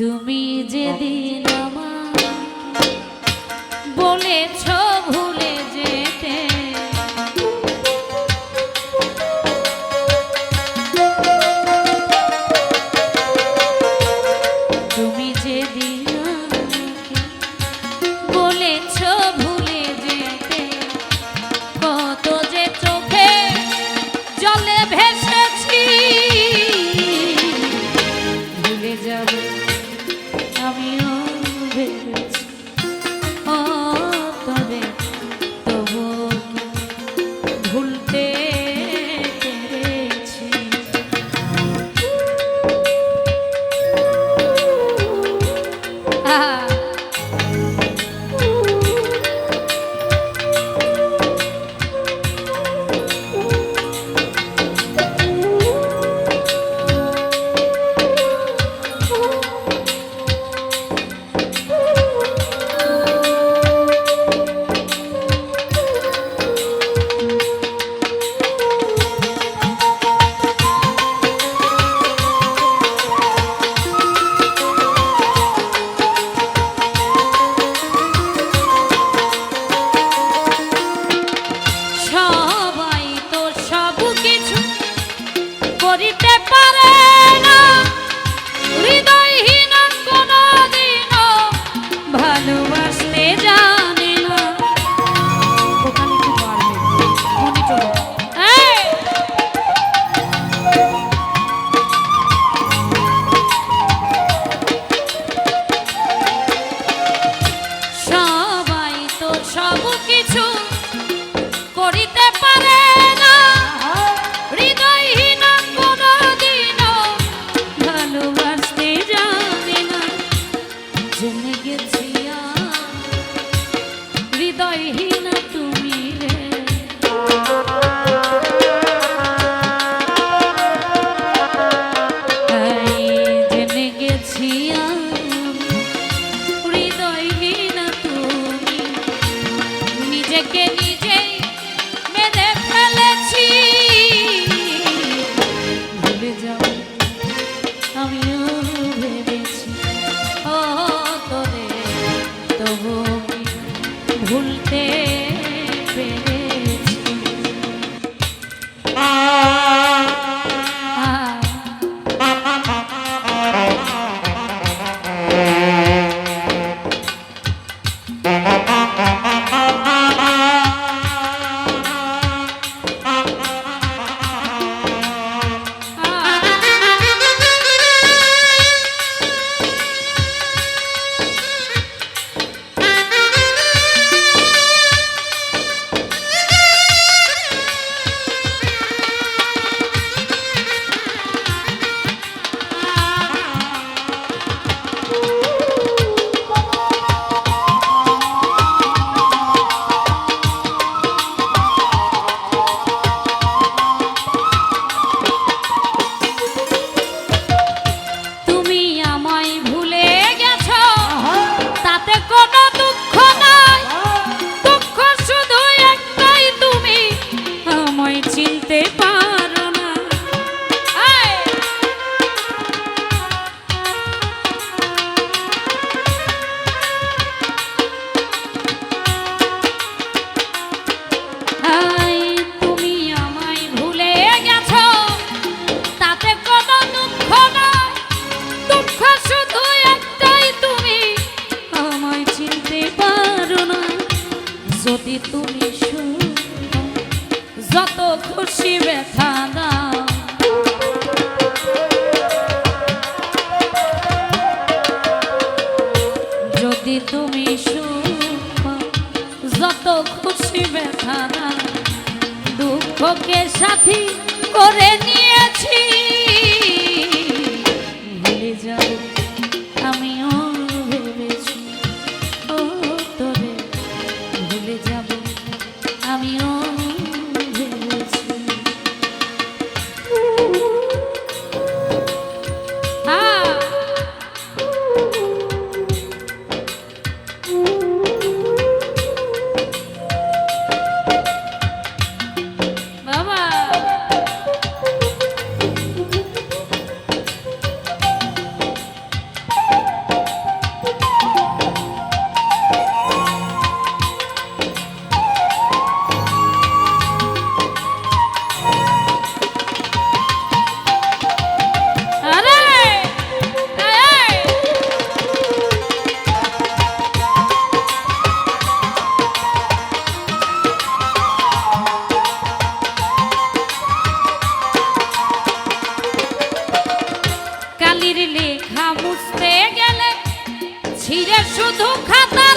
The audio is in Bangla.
তুমি যেদিন আমার বলেছ সাথী করে নি কালির লেখা মুছতে গেলে ছিঁড়ে শুধু খাতা